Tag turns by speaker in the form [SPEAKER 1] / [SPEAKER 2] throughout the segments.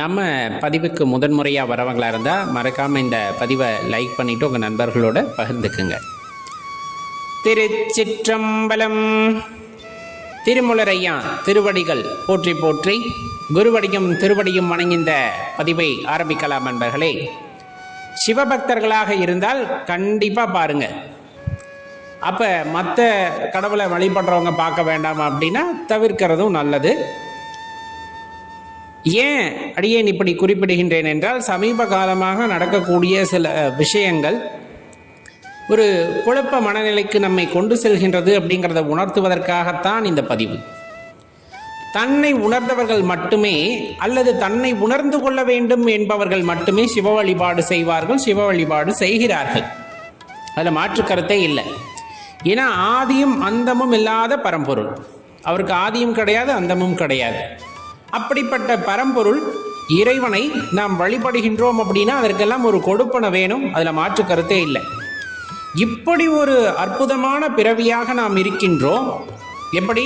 [SPEAKER 1] நம்ம பதிவுக்கு முதன்முறையாக வரவங்களாக இருந்தால் மறக்காமல் இந்த பதிவை லைக் பண்ணிவிட்டு உங்கள் நண்பர்களோட பகிர்ந்துக்குங்க. திருச்சிற்றம்பலம் திருமுலரையா திருவடிகள் போற்றி போற்றி குருவடியும் திருவடியும் வணங்கிந்த பதிவை ஆரம்பிக்கலாம் நண்பர்களே. சிவபக்தர்களாக இருந்தால் கண்டிப்பாக பாருங்கள் அப்போ மற்ற கடவுளை வழிபடுறவங்க பார்க்க வேண்டாம் அப்படின்னா தவிர்க்கிறதும் நல்லது. ஏன் அடியேன் இப்படி குறிப்பிடுகின்றேன் என்றால் சமீப காலமாக நடக்கக்கூடிய சில விஷயங்கள் ஒரு குழப்ப மனநிலைக்கு நம்மை கொண்டு செல்கின்றது அப்படிங்கிறத உணர்த்துவதற்காகத்தான் இந்த பதிவு. தன்னை உணர்ந்தவர்கள் மட்டுமே அல்லது தன்னை உணர்ந்து கொள்ள வேண்டும் என்பவர்கள் மட்டுமே சிவ வழிபாடு செய்வார்கள் சிவ வழிபாடு செய்கிறார்கள். அதில் மாற்று கருத்தே இல்லை. ஏன்னா ஆதியும் அந்தமும் இல்லாத பரம்பொருள். அவருக்கு ஆதியும் கிடையாது அந்தமும் கிடையாது. அப்படிப்பட்ட பரம்பொருள் இறைவனை நாம் வழிபடுகின்றோம் அப்படின்னா அதற்கெல்லாம் ஒரு கொடுப்பனை வேணும். அதில் மாற்று கருத்தே இல்லை. இப்படி ஒரு அற்புதமான பிறவியாக நாம் இருக்கின்றோம். எப்படி?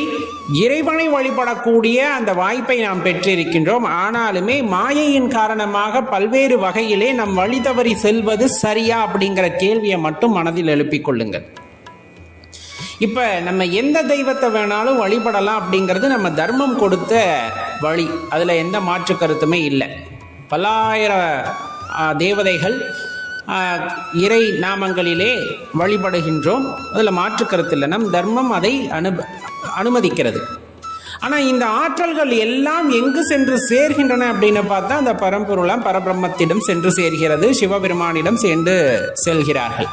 [SPEAKER 1] இறைவனை வழிபடக்கூடிய அந்த வாய்ப்பை நாம் பெற்றிருக்கின்றோம். ஆனாலுமே மாயையின் காரணமாக பல்வேறு வகையிலே நம் வழி தவறி செல்வது சரியா அப்படிங்கிற கேள்வியை மட்டும் மனதில் எழுப்பிக் கொள்ளுங்கள். இப்போ நம்ம எந்த தெய்வத்தை வேணாலும் வழிபடலாம் அப்படிங்கிறது நம்ம தர்மம் கொடுத்த வழி. அதில் எந்த மாற்று கருத்துமே இல்லை. பல்லாயிர தேவதைகள் இறை நாமங்களிலே வழிபடுகின்றோம். அதில் மாற்று கருத்து இல்லை. நம் தர்மம் அதை அனு அனுமதிக்கிறது. ஆனால் இந்த ஆற்றல்கள் எல்லாம் எங்கு சென்று சேர்கின்றன அப்படின்னு பார்த்தா அந்த பரம்பொருளாம் பரபிரம்மத்திடம் சென்று சேர்கிறது சிவபெருமானிடம் சென்று செல்கிறார்கள்.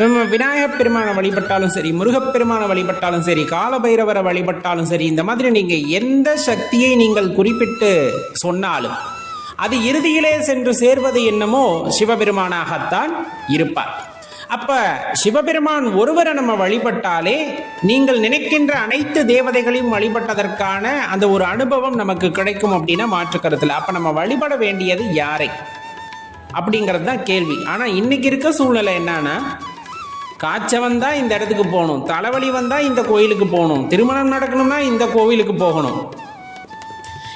[SPEAKER 1] நம்ம விநாயகப் பெருமானை வழிபட்டாலும் சரி முருகப்பெருமானை வழிபட்டாலும் சரி காலபைரவரை வழிபட்டாலும் சரி இந்த மாதிரி நீங்கள் எந்த சக்தியை நீங்கள் குறிப்பிட்டு சொன்னாலும் அது இறுதியிலே சென்று சேர்வது என்னமோ சிவபெருமானாகத்தான் இருப்பார். அப்ப சிவபெருமான் ஒருவரை நம்ம வழிபட்டாலே நீங்கள் நினைக்கின்ற அனைத்து தேவதைகளையும் வழிபட்டதற்கான அந்த ஒரு அனுபவம் நமக்கு கிடைக்கும் அப்படின்னா மாற்று கருத்துல. அப்ப நம்ம வழிபட வேண்டியது யாரை? அப்படிங்கிறது தான் கேள்வி. ஆனால் இன்னைக்கு இருக்க சூழ்நிலை என்னன்னா காய்ச்சல் வந்தா இந்த இடத்துக்கு போகணும். தலைவலி வந்தா இந்த கோயிலுக்கு போகணும். திருமணம் நடக்கணும்னா இந்த கோவிலுக்கு போகணும்.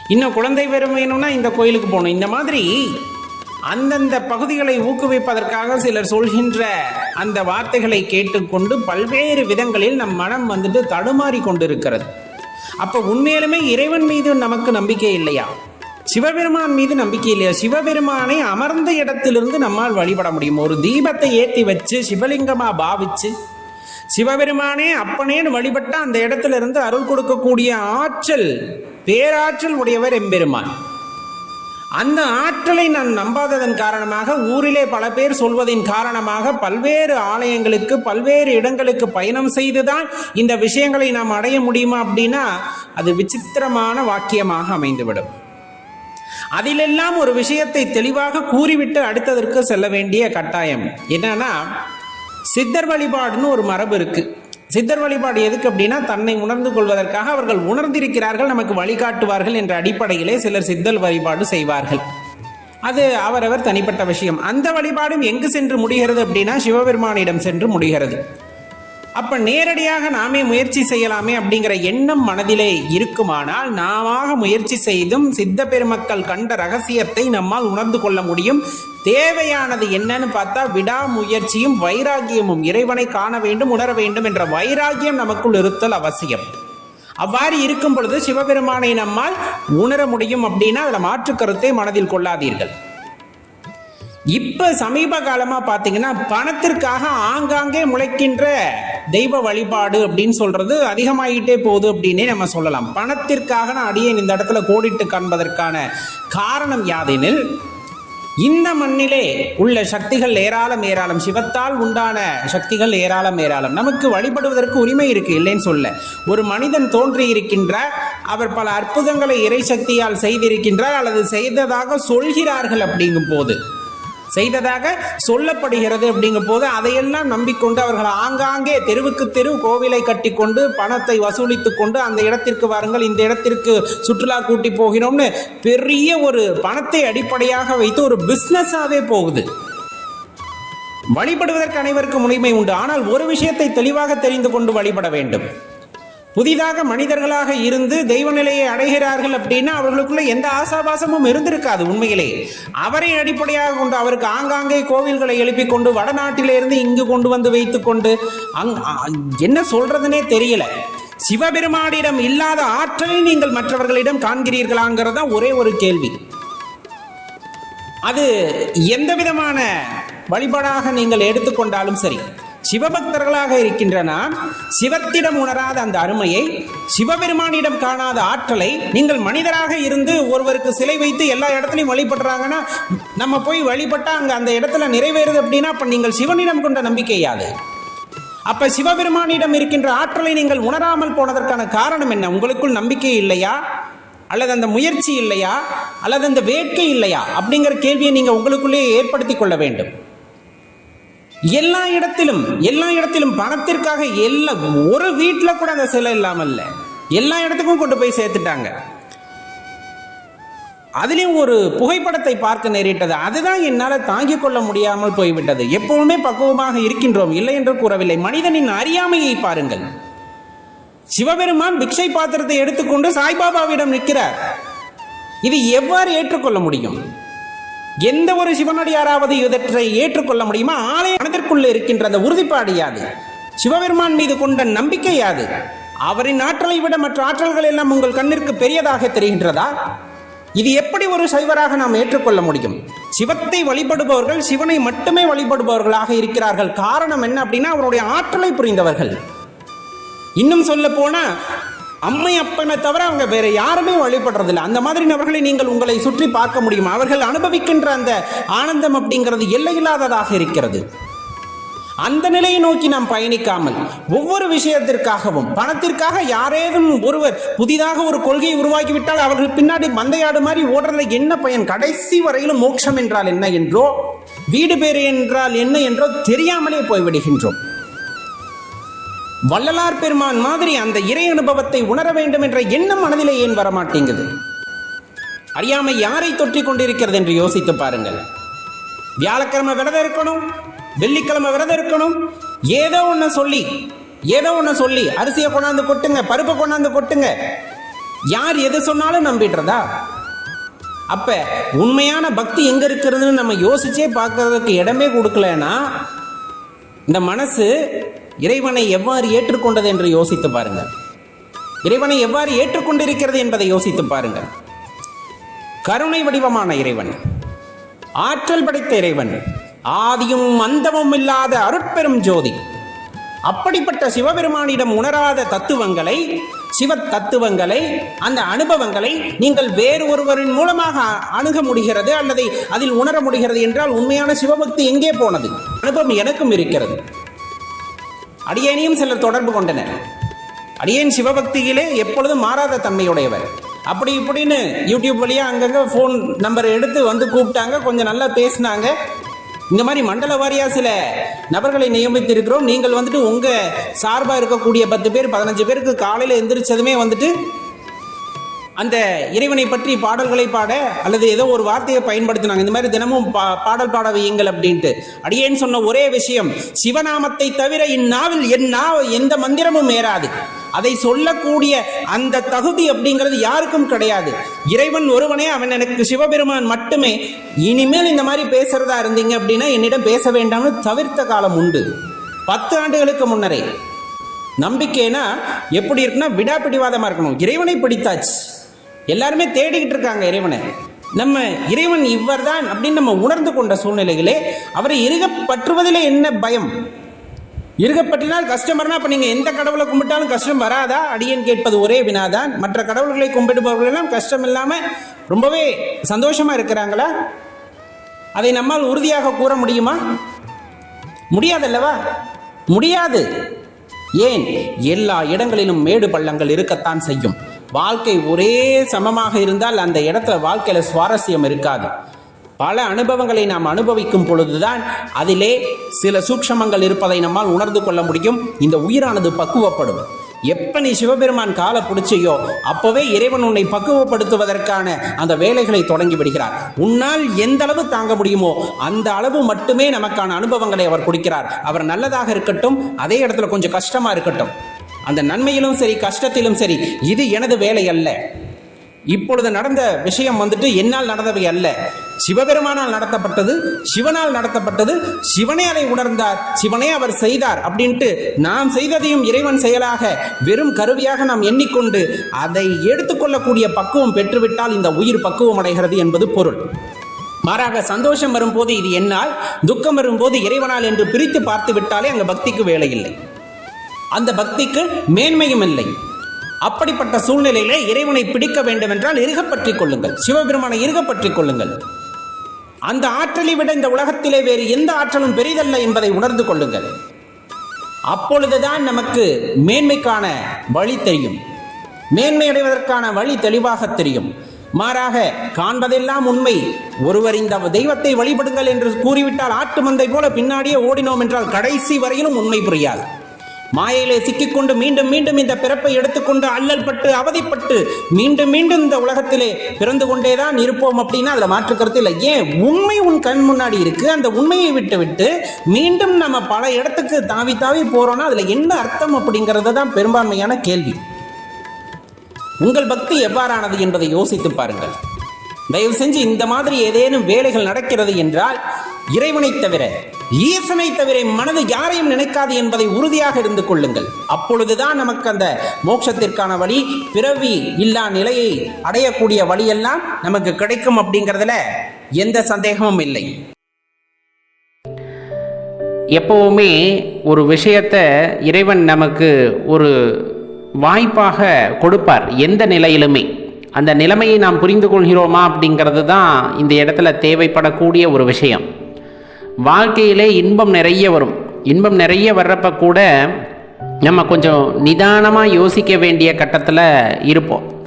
[SPEAKER 1] இன்னும் குழந்தை பெறும் வேணும்னா இந்த கோயிலுக்கு போகணும். இந்த மாதிரி அந்தந்த பகுதிகளை ஊக்குவிப்பதற்காக சிலர் சொல்கின்ற அந்த வார்த்தைகளை கேட்டுக்கொண்டு பல்வேறு விதங்களில் நம் மனம் வந்துட்டு தடுமாறி கொண்டிருக்கிறது அப்போ உண்மையிலுமே இறைவன் மீது நமக்கு நம்பிக்கை இல்லையா? சிவபெருமான் மீது நம்பிக்கை இல்லையா? சிவபெருமானை அமர்ந்த இடத்திலிருந்து நம்மால் வழிபட முடியும்? ஒரு தீபத்தை ஏற்றி வச்சு சிவலிங்கமா பாவிச்சு சிவபெருமானே அப்பனேன்னு வழிபட்ட அந்த இடத்துல இருந்து அருள் கொடுக்கக்கூடிய ஆற்றல் பேராற்றல் உடையவர் எம்பெருமான். அந்த ஆற்றலை நான் நம்பாததன் காரணமாக ஊரிலே பல பேர் சொல்வதின் காரணமாக பல்வேறு ஆலயங்களுக்கு பல்வேறு இடங்களுக்கு பயணம் செய்துதான் இந்த விஷயங்களை நாம் அடைய முடியுமா அப்படின்னா அது விசித்திரமான வாக்கியமாக அமைந்துவிடும். அதிலெல்லாம் ஒரு விஷயத்தை தெளிவாக கூறிவிட்டு அடுத்ததற்கு செல்ல வேண்டிய கட்டாயம். என்னன்னா சித்தர் வழிபாடுன்னு ஒரு மரபு இருக்கு. சித்தர் வழிபாடு எதுக்கு அப்படின்னா தன்னை உணர்ந்து கொள்வதற்காக அவர்கள் உணர்ந்திருக்கிறார்கள் நமக்கு வழிகாட்டுவார்கள் என்ற அடிப்படையிலே சிலர் சித்தர் வழிபாடு செய்வார்கள். அது அவரவர் தனிப்பட்ட விஷயம். அந்த வழிபாடும் எங்கு சென்று முடிகிறது அப்படின்னா சிவபெருமானிடம் சென்று முடிகிறது. அப்ப நேரடியாக நாமே முயற்சி செய்யலாமே அப்படிங்கிற எண்ணம் மனதிலே இருக்குமானால் நாம முயற்சி செய்தும் சித்த பெருமக்கள் கண்ட ரகசியத்தை நம்மால் உணர்ந்து கொள்ள முடியும். தேவையானது என்னன்னு பார்த்தா விடாமுயற்சியும் வைராகியமும் இறைவனை காண வேண்டும் உணர வேண்டும் என்ற வைராகியம் நமக்குள் இருத்தல் அவசியம். அவ்வாறு இருக்கும் பொழுது சிவபெருமானை நம்மால் உணர முடியும் அப்படின்னா அதில் மாற்று கருத்தை மனதில் கொள்ளாதீர்கள். இப்ப சமீப காலமா பாத்தீங்கன்னா பணத்திற்காக ஆங்காங்கே முளைக்கின்ற தெய்வ வழிபாடு அப்படின்னு சொல்றது அதிகமாகிட்டே போகுது அப்படின்னே நம்ம சொல்லலாம். பணத்திற்காக நான் அடியேன் இந்த இடத்துல கோடிட்டு காண்பதற்கான காரணம் யாதெனில் இந்த மண்ணிலே உள்ள சக்திகள் ஏராளம் ஏராளம். சிவத்தால் உண்டான சக்திகள் ஏராளம் ஏராளம். நமக்கு வழிபடுவதற்கு உரிமை இருக்கு இல்லைன்னு சொல்ல. ஒரு மனிதன் தோன்றி இருக்கின்றார் அவர் பல அற்புதங்களை இறை சக்தியால் செய்திருக்கின்றார் அல்லது செய்ததாக சொல்கிறார்கள் அப்படிங்கும் போது செய்ததாக சொல்லப்படுகிறது அப்படிங்கும் போது அதையெல்லாம் நம்பிக்கொண்டு அவர்கள் ஆங்காங்கே தெருவுக்கு தெரு கோவிலை கட்டிக்கொண்டு பணத்தை வசூலித்து கொண்டு அந்த இடத்திற்கு வாருங்கள் இந்த இடத்திற்கு சுற்றுலா கூட்டி போகிறோம்னு பெரிய ஒரு பணத்தை அடிப்படையாக வைத்து ஒரு பிஸ்னஸாகவே போகுது. வழிபடுவதற்கு அனைவருக்கும் உரிமை உண்டு. ஆனால் ஒரு விஷயத்தை தெளிவாக தெரிந்து கொண்டு வழிபட வேண்டும். புதிதாக மனிதர்களாக இருந்து தெய்வ நிலையை அடைகிறார்கள் அப்படின்னா அவர்களுக்குள்ள எந்த ஆசாபாசமும் இருந்திருக்காது உண்மையிலே. அவரை அடிப்படையாக கொண்டு அவருக்கு ஆங்காங்கே கோவில்களை எழுப்பி கொண்டு வடநாட்டிலிருந்து இங்கு கொண்டு வந்து வைத்து கொண்டு அங் என்ன சொல்றதுனே தெரியல. சிவபெருமானிடம் இல்லாத ஆற்றலை நீங்கள் மற்றவர்களிடம் காண்கிறீர்களாங்கிறது தான் ஒரே ஒரு கேள்வி. அது எந்த விதமான வழிபாடாக நீங்கள் எடுத்துக்கொண்டாலும் சரி. சிவபக்தர்களாக இருக்கின்றன. சிவத்திடம் உணராத அந்த அருமையை சிவபெருமானிடம் காணாத ஆற்றலை நீங்கள் மனிதராக இருந்து ஒருவருக்கு சிலை வைத்து எல்லா இடத்துலையும் வழிபடுறாங்கன்னா நம்ம போய் வழிபட்டா அங்க அந்த இடத்துல நிறைவேறுது அப்படின்னா அப்ப நீங்கள் சிவனிடம் கொண்ட நம்பிக்கையாது அப்ப சிவபெருமானிடம் இருக்கின்ற ஆற்றலை நீங்கள் உணராமல் போனதற்கான காரணம் என்ன? உங்களுக்குள் நம்பிக்கை இல்லையா? அல்லது அந்த முயற்சி இல்லையா? அல்லது அந்த வேட்கை இல்லையா? அப்படிங்கிற கேள்வியை நீங்க உங்களுக்குள்ளேயே ஏற்படுத்தி கொள்ள வேண்டும். எல்லா இடத்திலும் எல்லா இடத்திலும் பணத்திற்காக எல்லா ஒரு வீட்டில் கூட அந்த சிலை இல்லாமல் இல்லை எல்லா இடத்துக்கும் கொண்டு போய் சேர்த்துட்டாங்க. அதுலேயும் ஒரு புகைப்படத்தை பார்க்க நேரிட்டது. அதுதான் என்னால் தாங்கிக் கொள்ள முடியாமல் போய்விட்டது. எப்பவுமே பக்குவமாக இருக்கின்றோம். இல்லை என்று கூறவில்லை. மனிதனின் அறியாமையை பாருங்கள். சிவபெருமான் பிக்ஷை பாத்திரத்தை எடுத்துக்கொண்டு சாய்பாபாவிடம் நிற்கிறார். இது எவ்வாறு ஏற்றுக்கொள்ள முடியும்? எந்த ஒரு சிவனடியாராவது இவற்றை ஏற்றுக்கொள்ள முடியுமா? ஆலய மனதிற்குள்ள இருக்கின்ற அந்த உறுதிப்பாடு யாது? சிவபெருமான் மீது கொண்ட நம்பிக்கை யாது? அவரின் ஆற்றலை விட மற்ற ஆற்றல்கள் எல்லாம் உங்கள் கண்ணிற்கு பெரியதாக தெரிகின்றதா? இது எப்படி ஒரு சைவராக நாம் ஏற்றுக்கொள்ள முடியும்? சிவத்தை வழிபடுபவர்கள் சிவனை மட்டுமே வழிபடுபவர்களாக இருக்கிறார்கள். காரணம் என்ன அப்படின்னா அவருடைய ஆற்றலை புரிந்தவர்கள். இன்னும் சொல்ல போனா அம்மை அப்பனை தவிர அவங்க வேற யாருமே வழிபடுறதில்ல. அந்த மாதிரி நபர்களை நீங்கள் உங்களை சுற்றி பார்க்க முடியும்? அவர்கள் அனுபவிக்கின்ற அந்த ஆனந்தம் அப்படிங்கிறது எல்லையில்லாததாக இருக்கிறது. அந்த நிலையை நோக்கி நாம் பயணிக்காமல் ஒவ்வொரு விஷயத்திற்காகவும் பணத்திற்காக யாரேதும் ஒருவர் புதிதாக ஒரு கொள்கையை உருவாக்கிவிட்டால் அவர்கள் பின்னாடி மந்தையாடு மாதிரி ஓடுறதுல என்ன பயன்? கடைசி வரையிலும் மோட்சம் என்றால் என்ன என்றோ வீடு பேறு என்றால் என்ன என்றோ தெரியாமலே போய்விடுகின்றோம். வள்ளலார் பெருமான் மாதிரி அந்த இறை அனுபவத்தை உணர வேண்டும் என்ற எண்ணம் மனதிலே ஏன் வரமாட்டேங்குது? அறியாமை யாரை தொற்றிக் கொண்டிருக்கிறது என்று யோசித்து பாருங்கள். வியாழக்கிழமை விரதம் இருக்கணும் வெள்ளிக்கிழமை விரதம் இருக்கணும் ஏதோ ஒன்று சொல்லி ஏதோ ஒன்று சொல்லி அரிசியை கொண்டாந்து கொட்டுங்க பருப்பை கொண்டாந்து கொட்டுங்க. யார் எது சொன்னாலும் நம்பிடுறதா? அப்ப உண்மையான பக்தி எங்க இருக்கிறதுன்னு நம்ம யோசிச்சே பார்க்கறதுக்கு இடமே கொடுக்கலன்னா இந்த மனசு இறைவனை எவ்வாறு ஏற்றுக்கொண்டது என்று யோசித்து பாருங்கள். இறைவனை எவ்வாறு ஏற்றுக்கொண்டிருக்கிறது என்பதை யோசித்து பாருங்கள். கருணை வடிவமான இறைவன் ஆற்றல் படைத்த இறைவன் ஆதியும் அந்தமும் இல்லாத அருட்பெரும் ஜோதி அப்படிப்பட்ட சிவபெருமானிடம் உணராத தத்துவங்களை சிவ தத்துவங்களை அந்த அனுபவங்களை நீங்கள் வேறு ஒருவரின் மூலமாக அணுக முடிகிறது அல்லது அதில் உணர முடிகிறது என்றால் உண்மையான சிவபக்தி எங்கே போனது? அனுபவம் எனக்கும் இருக்கிறது. அடியேனையும் சிலர் தொடர்பு கொண்டனர். அடியேன் சிவபக்தியிலே எப்பொழுதும் மாறாத தன்மையுடையவர். அப்படி இப்படின்னு யூடியூப் வழியா அங்கங்க ஃபோன் நம்பர் எடுத்து வந்து கூப்பிட்டாங்க. கொஞ்சம் நல்லா பேசினாங்க. இந்த மாதிரி மண்டல வாரியா சில நபர்களை நியமித்திருக்கிறோம். நீங்கள் வந்துட்டு உங்க சார்பா இருக்கக்கூடிய பத்து பேர் பதினஞ்சு பேருக்கு காலையில எந்திரிச்சதுமே வந்துட்டு அந்த இறைவனை பற்றி பாடல்களை பாட அல்லது ஏதோ ஒரு வார்த்தையை பயன்படுத்தினாங்க. இந்த மாதிரி தினமும் பா பாடல் பாட வையுங்கள் அப்படின்ட்டு. அடியேன் சொன்ன ஒரே விஷயம் சிவநாமத்தை தவிர இந்நாவில் என் எந்த மந்திரமும் ஏறாது. அதை சொல்லக்கூடிய அந்த தகுதி அப்படிங்கிறது யாருக்கும் கிடையாது. இறைவன் ஒருவனே அவன் எனக்கு சிவபெருமான் மட்டுமே. இனிமேல் இந்த மாதிரி பேசுறதா இருந்தீங்க அப்படின்னா என்னிடம் பேச வேண்டாம்னு தவிர்த்த காலம் உண்டு. பத்து ஆண்டுகளுக்கு முன்னரே. நம்பிக்கைனா எப்படி இருக்குன்னா விடாப்பிடிவாதமா இருக்கணும். இறைவனை பிடித்தாச்சு. எல்லாருமே தேடிக்கிட்டு இருக்காங்க இறைவனை. நம்ம இறைவன் இவர்தான் அப்படின்னு நம்ம உணர்ந்து கொண்ட சூழ்நிலைகளே அவரை இருக பற்றுவதில் என்ன பயம்? இருகப்பற்றினால் கஷ்டம் வரனா நீங்கள் எந்த கடவுளை கும்பிட்டாலும் கஷ்டம் வராதா? அடியேன் கேட்பது ஒரே வினாதான். மற்ற கடவுள்களை கும்பிடுபவர்களெல்லாம் கஷ்டம் இல்லாமல் ரொம்பவே சந்தோஷமாக இருக்கிறாங்களா? அதை நம்மால் உறுதியாக கூற முடியுமா? முடியாதல்லவா? முடியாது. ஏன்? எல்லா இடங்களிலும் மேடு பள்ளங்கள் இருக்கத்தான் செய்யும். வாழ்க்கை ஒரே சமமாக இருந்தால் அந்த இடத்துல வாழ்க்கையில் சுவாரஸ்யம் இருக்காது. பல அனுபவங்களை நாம் அனுபவிக்கும் பொழுதுதான் அதிலே சில சூக்ஷமங்கள் இருப்பதை நம்மால் உணர்ந்து கொள்ள முடியும். இந்த உயிரானது பக்குவப்படும் எப்ப நீ சிவபெருமான் காலை பிடிச்சியோ அப்பவே இறைவன் உன்னை பக்குவப்படுத்துவதற்கான அந்த வேலைகளை தொடங்கி விடுகிறார். உன்னால் எந்த அளவு தாங்க முடியுமோ அந்த அளவு மட்டுமே நமக்கான அனுபவங்களை அவர் கொடுக்கிறார். அவர் நல்லதாக இருக்கட்டும் அதே இடத்துல கொஞ்சம் கஷ்டமா இருக்கட்டும். அந்த நன்மையிலும் சரி கஷ்டத்திலும் சரி இது எனது வேலை அல்ல. இப்பொழுது நடந்த விஷயம் வந்துட்டு என்னால் நடந்தவை அல்ல. சிவபெருமானால் நடத்தப்பட்டது சிவனால் நடத்தப்பட்டது சிவனே அதை உணர்ந்தார் சிவனே அவர் செய்தார் அப்படின்ட்டு நாம் செய்ததையும் இறைவன் செயலாக வெறும் கருவியாக நாம் எண்ணிக்கொண்டு அதை எடுத்துக்கொள்ளக்கூடிய பக்குவம் பெற்றுவிட்டால் இந்த உயிர் பக்குவம் அடைகிறது என்பது பொருள். மாறாக சந்தோஷம் வரும்போது இது என்னால் துக்கம் வரும்போது இறைவனால் என்று பிரித்து பார்த்து விட்டாலே அங்கே பக்திக்கு வேலை இல்லை. அந்த பக்திக்கு மேன்மையும் இல்லை. அப்படிப்பட்ட சூழ்நிலையிலே இறைவனை பிடிக்க வேண்டும் என்றால் இறுகப்பற்றிக் கொள்ளுங்கள். சிவபெருமானை இறுகப்பற்றிக் கொள்ளுங்கள். அந்த ஆற்றலை விட இந்த உலகத்திலே வேறு எந்த ஆற்றலும் பெரிதல்ல என்பதை உணர்ந்து கொள்ளுங்கள். அப்பொழுதுதான் நமக்கு மேன்மைக்கான வழி தெரியும். மேன்மை அடைவதற்கான வழி தெளிவாக தெரியும். மாறாக காண்பதெல்லாம் உண்மை. ஒருவர் இந்த தெய்வத்தை வழிபடுங்கள் என்று கூறிவிட்டால் ஆட்டு மந்தை போல பின்னாடியே ஓடினோம் என்றால் கடைசி வரையிலும் உண்மை புரியாது. மாயையிலே சிக்கிக்கொண்டு மீண்டும் மீண்டும் இந்த பிறப்பை எடுத்துக்கொண்டு அல்லல் பட்டு அவதிப்பட்டு மீண்டும் மீண்டும் இந்த உலகத்திலே பிறந்து கொண்டேதான் இருப்போம் அப்படின்னா அதில் மாற்று கருத்து இல்லை. ஏன்? உண்மை உன் கண் முன்னாடி இருக்கு. அந்த உண்மையை விட்டு விட்டு மீண்டும் நம்ம பல இடத்துக்கு தாவி தாவி போறோம்னா அதுல என்ன அர்த்தம் அப்படிங்கிறது தான் பெரும்பான்மையான கேள்வி. உங்கள் பக்தி எவ்வாறானது என்பதை யோசித்து பாருங்கள். தயவு செஞ்சு இந்த மாதிரி ஏதேனும் வேலைகள் நடக்கிறது என்றால் இறைவனை தவிர ஈசனை தவிர மனது யாரையும் நினைக்காது என்பதை உறுதியாக இருந்து கொள்ளுங்கள். அப்பொழுதுதான் நமக்கு அந்த மோட்சத்திற்கான வழி பிறவி இல்லா நிலையை அடையக்கூடிய வழியெல்லாம் நமக்கு கிடைக்கும் அப்படிங்கிறதுல எந்த சந்தேகமும் இல்லை.
[SPEAKER 2] எப்போவுமே ஒரு விஷயத்தை இறைவன் நமக்கு ஒரு வாய்ப்பாக கொடுப்பார் எந்த நிலையிலுமே. அந்த நிலைமையை நாம் புரிந்து கொள்கிறோமா அப்படிங்கிறது தான் இந்த இடத்துல தேவைப்படக்கூடிய ஒரு விஷயம். வாழ்க்கையிலே இன்பம் நிறைய வரும். இன்பம் நிறைய வர்றப்ப கூட நம்ம கொஞ்சம் நிதானமாக யோசிக்க வேண்டிய கட்டத்தில் இருப்போம்.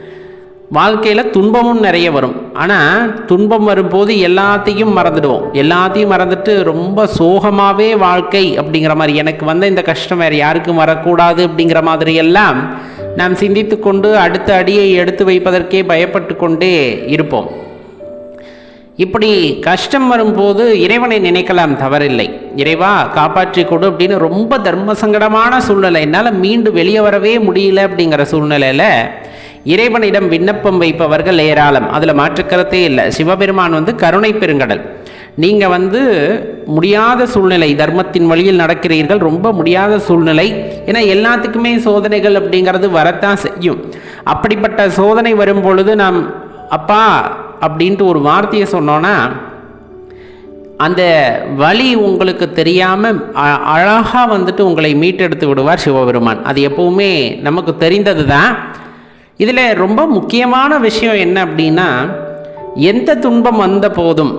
[SPEAKER 2] வாழ்க்கையில் துன்பமும் நிறைய வரும். ஆனால் துன்பம் வரும்போது எல்லாத்தையும் மறந்துடுவோம். எல்லாத்தையும் மறந்துட்டு ரொம்ப சோகமாகவே வாழ்க்கை அப்படிங்கிற மாதிரி எனக்கு வந்த இந்த கஷ்டம் வேறு யாருக்கும் வரக்கூடாது அப்படிங்கிற மாதிரி எல்லாம் நாம் சிந்தித்து கொண்டு அடுத்த அடியை எடுத்து வைப்பதற்கே பயப்பட்டு கொண்டே இருப்போம். இப்படி கஷ்டம் வரும்போது இறைவனை நினைக்கலாம் தவறில்லை. இறைவா காப்பாற்றி கொடு அப்படின்னு ரொம்ப தர்ம சங்கடமான சூழ்நிலை. என்னால் மீண்டு வெளியே வரவே முடியல அப்படிங்கிற சூழ்நிலையில் இறைவனிடம் விண்ணப்பம் வைப்பவர்கள் ஏராளம். அதில் மாற்றுக்கருத்தே இல்லை. சிவபெருமான் வந்து கருணை பெருங்கடல். நீங்கள் வந்து முடியாத சூழ்நிலை தர்மத்தின் வழியில் நடக்கிறீர்கள் ரொம்ப முடியாத சூழ்நிலை ஏன்னா எல்லாத்துக்குமே சோதனைகள் அப்படிங்கிறது வரத்தான் செய்யும். அப்படிப்பட்ட சோதனை வரும் பொழுது நாம் அப்பா அப்படின்ட்டு ஒரு வார்த்தையை சொன்னோன்னா அந்த வழி உங்களுக்கு தெரியாமல் அழகாக வந்துட்டு உங்களை மீட்டெடுத்து விடுவார் சிவபெருமான். அது எப்பவுமே நமக்கு தெரிந்தது தான் இதில் ரொம்ப முக்கியமான விஷயம் என்ன அப்படின்னா எந்த துன்பம் வந்த போதும்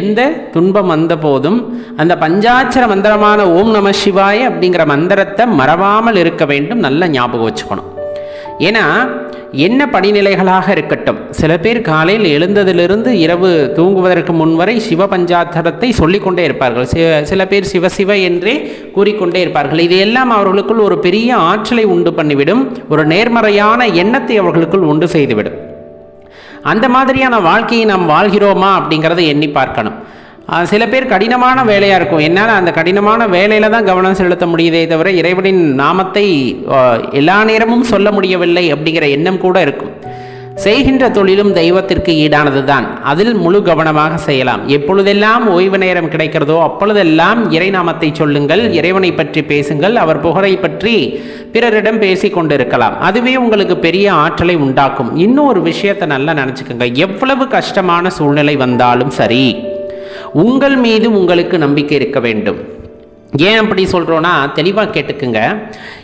[SPEAKER 2] எந்த துன்பம் வந்த போதும் அந்த பஞ்சாட்சர மந்திரமான ஓம் நம சிவாய அப்படிங்கிற மந்திரத்தை மறவாமல் இருக்க வேண்டும் நல்ல ஞாபகம் வச்சுக்கணும். ஏன்னா என்ன படிநிலைகளாக இருக்கட்டும். சில பேர் காலையில் எழுந்ததிலிருந்து இரவு தூங்குவதற்கு முன்வரை சிவ பஞ்சாத்தரத்தை சொல்லிக்கொண்டே இருப்பார்கள். சி- சில பேர் சிவ சிவ என்றே கூறிக்கொண்டே இருப்பார்கள். இது எல்லாம் அவர்களுக்குள் ஒரு பெரிய ஆற்றலை உண்டு பண்ணிவிடும். ஒரு நேர்மறையான எண்ணத்தை அவர்களுக்குள் உண்டு செய்துவிடும். அந்த மாதிரியான வாழ்க்கையை நாம் வாழ்கிறோமா அப்படிங்கிறத எண்ணி பார்க்கணும். சில பேர் கடினமான வேலையாக இருக்கும். என்னால் அந்த கடினமான வேலையில் தான் கவனம் செலுத்த முடியுதே தவிர இறைவனின் நாமத்தை எல்லா நேரமும் சொல்ல முடியவில்லை அப்படிங்கிற எண்ணம் கூட இருக்கும். செய்கின்ற தொழிலும் தெய்வத்திற்கு ஈடானது தான் அதில் முழு கவனமாக செய்யலாம். எப்பொழுதெல்லாம் ஓய்வு நேரம் கிடைக்கிறதோ அப்பொழுதெல்லாம் இறைநாமத்தை சொல்லுங்கள் இறைவனை பற்றி பேசுங்கள் அவர் புகழை பற்றி பிறரிடம் பேசி கொண்டிருக்கலாம். அதுவே உங்களுக்கு பெரிய ஆற்றலை உண்டாக்கும். இன்னும் ஒரு விஷயத்தை நல்லா நினச்சிக்கோங்க. எவ்வளவு கஷ்டமான சூழ்நிலை வந்தாலும் சரி. உங்கள் மீது உங்களுக்கு நம்பிக்கை இருக்க வேண்டும். ஏன் அப்படி சொல்கிறோன்னா தெளிவாக கேட்டுக்குங்க.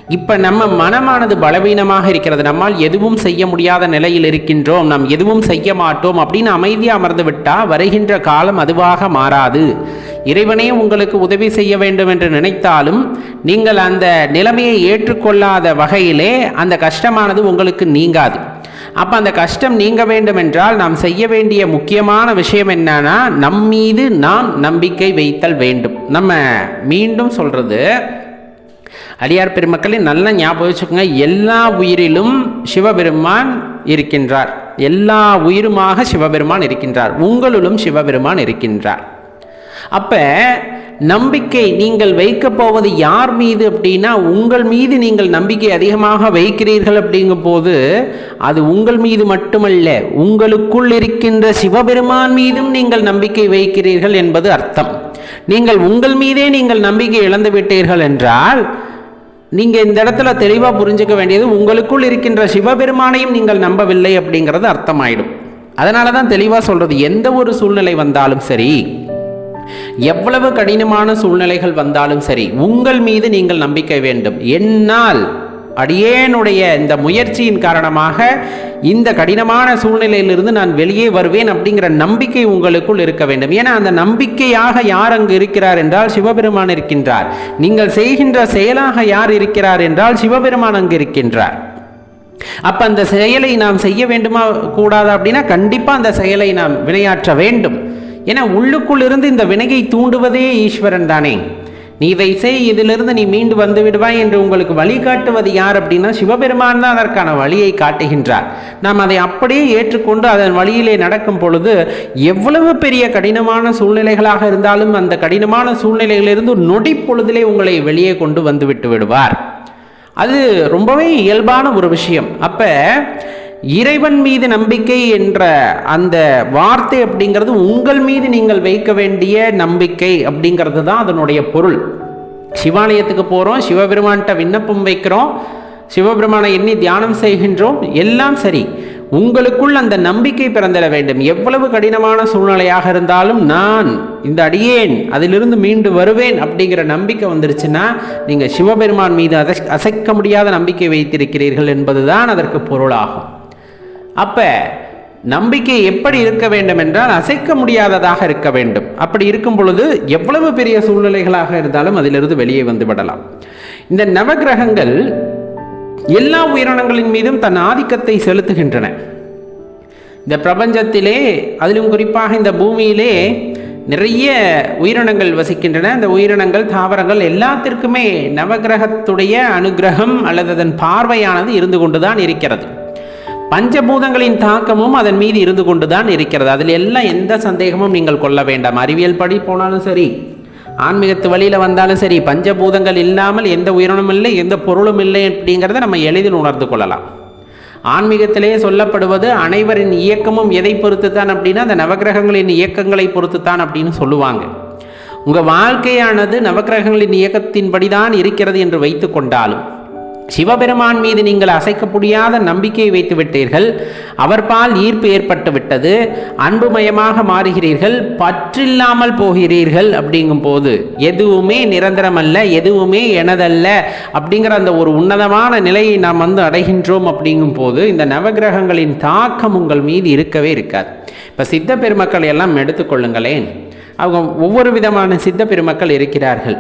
[SPEAKER 2] இப்போ நம்ம மனமானது பலவீனமாக இருக்கிறது நம்மால் எதுவும் செய்ய முடியாத நிலையில் இருக்கின்றோம் நாம் எதுவும் செய்ய மாட்டோம் அப்படின்னு அமைதியாக அமர்ந்து விட்டால் வருகின்ற காலம் அதுவாக மாறாது. இறைவனே உங்களுக்கு உதவி செய்ய வேண்டும் என்று நினைத்தாலும் நீங்கள் அந்த நிலைமையை ஏற்றுக்கொள்ளாத வகையிலே அந்த கஷ்டமானது உங்களுக்கு நீங்காது. அப்போ அந்த கஷ்டம் நீங்க வேண்டும் என்றால் நாம் செய்ய வேண்டிய முக்கியமான விஷயம் என்னன்னா நம் மீது நாம் நம்பிக்கை வைத்தல் வேண்டும். நம்ம மீண்டும் சொல்றது அடியார் பெருமக்களே நல்ல ஞாபகம் வச்சுக்கோங்க. எல்லா உயிரிலும் சிவபெருமான் இருக்கின்றார். எல்லா உயிருமாக சிவபெருமான் இருக்கின்றார். உங்களுளும் சிவபெருமான் இருக்கின்றார். அப்போ நம்பிக்கை நீங்கள் வைக்க போவது யார் மீது அப்படின்னா உங்கள் மீது நீங்கள் நம்பிக்கை அதிகமாக வைக்கிறீர்கள் அப்படிங்கும் போது அது உங்கள் மீது மட்டுமல்ல உங்களுக்குள் இருக்கின்ற சிவபெருமான் மீதும் நீங்கள் நம்பிக்கை வைக்கிறீர்கள் என்பது அர்த்தம். நீங்கள் உங்கள் மீதே நீங்கள் நம்பிக்கை இழந்து விட்டீர்கள் என்றால் நீங்கள் இந்த இடத்துல தெளிவாக புரிஞ்சுக்க வேண்டியது உங்களுக்குள் இருக்கின்ற சிவபெருமானையும் நீங்கள் நம்பவில்லை அப்படிங்கிறது அர்த்தமாயிடும். அதனால தான் தெளிவாக சொல்கிறது எந்த ஒரு சூழ்நிலை வந்தாலும் சரி எவ்வளவு கடினமான சூழ்நிலைகள் வந்தாலும் சரி உங்கள் மீது நீங்கள் நம்பிக்கை வேண்டும். என்னால் அடியேனுடைய இந்த முயற்சியின் காரணமாக இந்த கடினமான சூழ்நிலையிலிருந்து நான் வெளியே வருவேன் அப்படிங்கிற நம்பிக்கை உங்களுக்குள் இருக்க வேண்டும். ஏன்னா அந்த நம்பிக்கையாக யார் அங்கு இருக்கிறார் என்றால் சிவபெருமான் இருக்கின்றார். நீங்கள் செய்கின்ற செயலாக யார் இருக்கிறார் என்றால் சிவபெருமான் அங்கு இருக்கின்றார். அப்ப அந்த செயலை நாம் செய்ய வேண்டுமா கூடாதா அப்படின்னா கண்டிப்பா அந்த செயலை நாம் வினையாற்ற வேண்டும். ஏன்னா உள்ளுக்குள் இருந்து இந்த வினையை தூண்டுவதே ஈஸ்வரன் தானே. நீ இதை செய் இதிலிருந்து நீ மீண்டு வந்து விடுவாய் என்று உங்களுக்கு வழிகாட்டுவது யார் அப்படின்னா சிவபெருமான் தான் அதற்கான வழியை காட்டுகின்றார். நாம் அதை அப்படியே ஏற்றுக்கொண்டு அதன் வழியிலே நடக்கும் பொழுது எவ்வளவு பெரிய கடினமான சூழ்நிலைகளாக இருந்தாலும் அந்த கடினமான சூழ்நிலைகளிலிருந்து நொடி பொழுதிலே உங்களை வெளியே கொண்டு வந்து விட்டு விடுவார். அது ரொம்பவே இயல்பான ஒரு விஷயம். அப்போ இறைவன் மீது நம்பிக்கை என்ற அந்த வார்த்தை அப்படிங்கிறது உங்கள் மீது நீங்கள் வைக்க வேண்டிய நம்பிக்கை அப்படிங்கிறது தான் அதனுடைய பொருள். சிவாலயத்துக்கு போகிறோம் சிவபெருமான்கிட்ட விண்ணப்பம் வைக்கிறோம் சிவபெருமானை எண்ணி தியானம் செய்கின்றோம் எல்லாம் சரி. உங்களுக்குள் அந்த நம்பிக்கை பிறந்திட வேண்டும். எவ்வளவு கடினமான சூழ்நிலையாக இருந்தாலும் நான் இந்த அடியேன் அதிலிருந்து மீண்டு வருவேன் அப்படிங்கிற நம்பிக்கை வந்துருச்சுன்னா நீங்கள் சிவபெருமான் மீது அசைக்க முடியாத நம்பிக்கை வைத்திருக்கிறீர்கள் என்பதுதான் அதற்கு பொருளாகும். அப்ப நம்பிக்கை எப்படி இருக்க வேண்டும் என்றால் அசைக்க முடியாததாக இருக்க வேண்டும். அப்படி இருக்கும் பொழுது எவ்வளவு பெரிய சூழ்நிலைகளாக இருந்தாலும் அதிலிருந்து வெளியே வந்து விடலாம். இந்த நவகிரகங்கள் எல்லா உயிரினங்களின் மீதும் தன் ஆதிக்கத்தை செலுத்துகின்றன. இந்த பிரபஞ்சத்திலே அதிலும் குறிப்பாக இந்த பூமியிலே நிறைய உயிரினங்கள் வசிக்கின்றன. இந்த உயிரினங்கள் தாவரங்கள் எல்லாத்திற்குமே நவகிரகத்துடைய அனுகிரகம் அல்லது அதன் பார்வையானது இருந்து கொண்டுதான் இருக்கிறது. பஞ்சபூதங்களின் தாக்கமும் அதன் மீது இருந்து கொண்டுதான் இருக்கிறது. அதில் எல்லாம் எந்த சந்தேகமும் நீங்கள் கொள்ள வேண்டாம். அறிவியல் படி போனாலும் சரி ஆன்மீகத்து வழியில் வந்தாலும் சரி பஞ்சபூதங்கள் இல்லாமல் எந்த உயிரினமும் இல்லை எந்த பொருளும் இல்லை அப்படிங்கிறத நம்ம எளிதில் உணர்ந்து கொள்ளலாம். ஆன்மீகத்திலேயே சொல்லப்படுவது அனைவரின் இயக்கமும் எதை பொறுத்து தான் அப்படின்னா அந்த நவகிரகங்களின் இயக்கங்களை பொறுத்து தான் அப்படின்னு சொல்லுவாங்க. உங்கள் வாழ்க்கையானது நவகிரகங்களின் இயக்கத்தின்படி தான் இருக்கிறது என்று வைத்து கொண்டாலும் சிவபெருமான் மீது நீங்கள் அசைக்க முடியாத நம்பிக்கையை வைத்து விட்டீர்கள். அவர்பால் ஈர்ப்பு ஏற்பட்டு விட்டது. அன்புமயமாக மாறுகிறீர்கள். பற்றில்லாமல் போகிறீர்கள் அப்படிங்கும் போது எதுவுமே நிரந்தரமல்ல எதுவுமே எனதல்ல அப்படிங்கிற அந்த ஒரு உன்னதமான நிலையை நாம் வந்து அடைகின்றோம் அப்படிங்கும் போது இந்த நவகிரகங்களின் தாக்கம் உங்கள் மீது இருக்கவே இருக்காது. இப்போ சித்த பெருமக்கள் எல்லாம் எடுத்துக்கொள்ளுங்களேன் அவங்க ஒவ்வொரு விதமான சித்த பெருமக்கள் இருக்கிறார்கள்.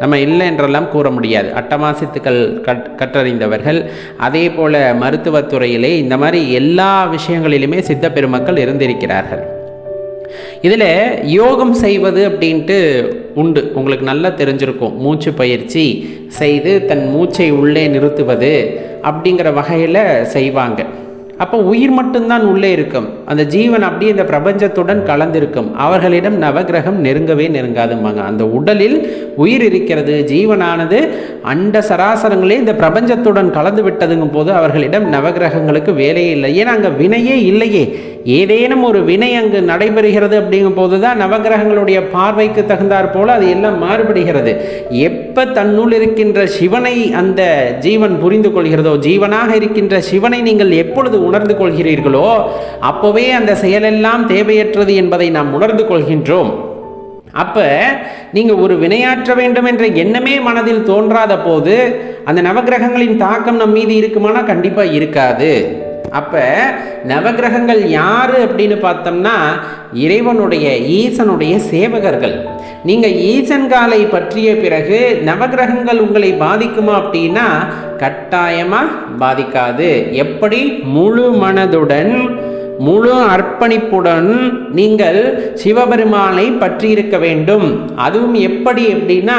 [SPEAKER 2] நம்ம இல்லை என்றெல்லாம் கூற முடியாது. அட்டமாசித்துக்கள் கட் கற்றறிந்தவர்கள் அதே போல் மருத்துவத்துறையிலே இந்த மாதிரி எல்லா விஷயங்களிலுமே சித்த பெருமக்கள் இருந்திருக்கிறார்கள். இதில் யோகம் செய்வது அப்படின்ட்டு உண்டு. உங்களுக்கு நல்லா தெரிஞ்சிருக்கும். மூச்சு பயிற்சி செய்து தன் மூச்சை உள்ளே நிறுத்துவது அப்படிங்கிற வகையில் செய்வாங்க. அப்போ உயிர் மட்டும்தான் உள்ளே இருக்கும். அந்த ஜீவன் அப்படியே இந்த பிரபஞ்சத்துடன் கலந்திருக்கும். அவர்களிடம் நவகிரகம் நெருங்கவே நெருங்காதும்பாங்க. அந்த உடலில் உயிர் இருக்கிறது ஜீவனானது அண்ட சராசரங்களே இந்த பிரபஞ்சத்துடன் கலந்து விட்டதுங்கும் போது அவர்களிடம் நவகிரகங்களுக்கு வேலையே இல்லை. ஏன்னா அங்கே வினையே இல்லையே. ஏதேனும் ஒரு வினை அங்கு நடைபெறுகிறது அப்படிங்கும் போது தான் நவகிரகங்களுடைய பார்வைக்கு தகுந்தாற் போல அது எல்லாம் மாறுபடுகிறது. எப்போ தன்னுள் இருக்கின்ற சிவனை அந்த ஜீவன் புரிந்து கொள்கிறதோ ஜீவனாக இருக்கின்ற சிவனை நீங்கள் எப்பொழுது உணர்ந்து கொள்கிறீர்களோ அப்போவே அந்த செயலெல்லாம் தேவையற்றது என்பதை நாம் உணர்ந்து கொள்கின்றோம். அப்ப நீங்க ஒரு வினையாற்ற வேண்டும் என்ற எண்ணமே மனதில் தோன்றாத போது அந்த நவகிரகங்களின் தாக்கம் நம் மீது இருக்குமானா? கண்டிப்பா இருக்காது. அப்போ நவகிரகங்கள் யார் அப்படின்னு பார்த்தோம்னா இறைவனுடைய ஈசனுடைய சேவகர்கள். நீங்கள் ஈசன்காலை பற்றிய பிறகு நவகிரகங்கள் உங்களை பாதிக்குமா அப்படின்னா கட்டாயமாக பாதிக்காது. எப்படி? முழு மனதுடன் முழு அர்ப்பணிப்புடன் நீங்கள் சிவபெருமானை பற்றியிருக்க வேண்டும். அதுவும் எப்படி எப்படின்னா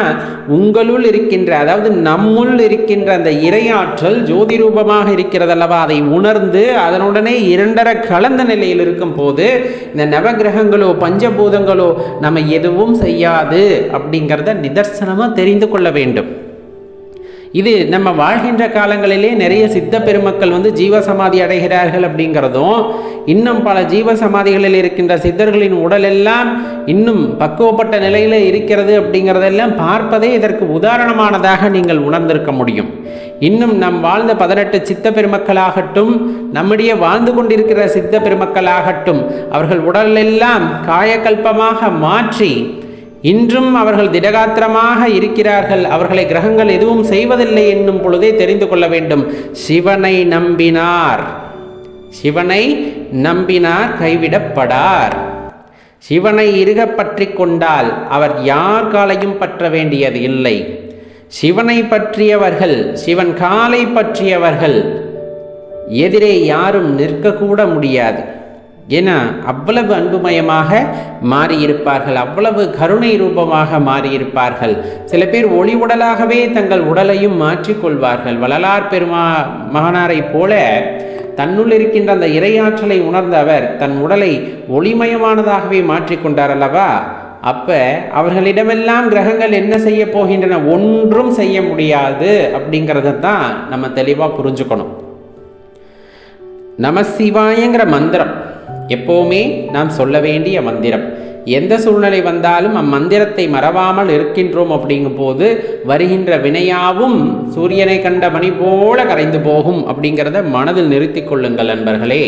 [SPEAKER 2] உங்களுள் இருக்கின்ற அதாவது நம்முள் இருக்கின்ற அந்த இரையாற்றல் ஜோதி ரூபமாக இருக்கிறதல்லவா அதை உணர்ந்து அதனுடனே இரண்டர கலந்த நிலையில் இருக்கும் போது இந்த நவகிரகங்களோ பஞ்சபூதங்களோ நம்ம எதுவும் செய்யாது அப்படிங்கிறத நிதர்சனமாக தெரிந்து கொள்ள வேண்டும். இது நம்ம வாழ்கின்ற காலங்களிலே நிறைய சித்த பெருமக்கள் வந்து ஜீவசமாதி அடைகிறார்கள் அப்படிங்கிறதும் இன்னும் பல ஜீவசமாதிகளில் இருக்கின்ற சித்தர்களின் உடலெல்லாம் இன்னும் பக்குவப்பட்ட நிலையில் இருக்கிறது அப்படிங்கிறதெல்லாம் பார்ப்பதே இதற்கு உதாரணமானதாக நீங்கள் உணர்ந்திருக்க முடியும். இன்னும் நம் வாழ்ந்த பதினெட்டு சித்த பெருமக்களாகட்டும் நம்முடைய வாழ்ந்து கொண்டிருக்கிற சித்த பெருமக்களாகட்டும் அவர்கள் உடலெல்லாம் காயக்கல்பமாக மாற்றி இன்றும் அவர்கள் திடகாத்திரமாக இருக்கிறார்கள். அவர்களை கிரகங்கள் எதுவும் செய்வதில்லை என்னும் பொழுதே தெரிந்து கொள்ள வேண்டும். சிவனை நம்பினார். சிவனை நம்பினார் கைவிடப்படார். சிவனை இருக பற்றி கொண்டால் அவர் யார் காலையும் பற்ற வேண்டியது இல்லை. சிவனை பற்றியவர்கள் சிவன் காலை பற்றியவர்கள் எதிரே யாரும் நிற்கக்கூட முடியாது. ஏன்னா அவ்வளவு அன்புமயமாக மாறியிருப்பார்கள் அவ்வளவு கருணை ரூபமாக மாறியிருப்பார்கள். சில பேர் ஒளி உடலாகவே தங்கள் உடலையும் மாற்றிக்கொள்வார்கள் வள்ளலார் பெருமா மகனாரைப் போல தன்னுள் இருக்கின்ற அந்த இரையாற்றலை உணர்ந்த அவர் தன் உடலை ஒளிமயமானதாகவே மாற்றிக்கொண்டார் அல்லவா? அப்ப அவர்களிடமெல்லாம் கிரகங்கள் என்ன செய்ய போகின்றன? ஒன்றும் செய்ய முடியாது அப்படிங்கிறத தான் நம்ம தெளிவாக புரிஞ்சுக்கணும். நமசிவாயங்கிற மந்திரம். எப்போவுமே நாம் சொல்ல வேண்டிய மந்திரம். எந்த சூழ்நிலை வந்தாலும் அம்மந்திரத்தை மறவாமல் இருக்கின்றோம் அப்படிங்கும் போது வருகின்ற வினையாவும் சூரியனை கண்ட மணி போல கரைந்து போகும் அப்படிங்கிறத மனதில் நிறுத்திக் கொள்ளுங்கள் நண்பர்களே.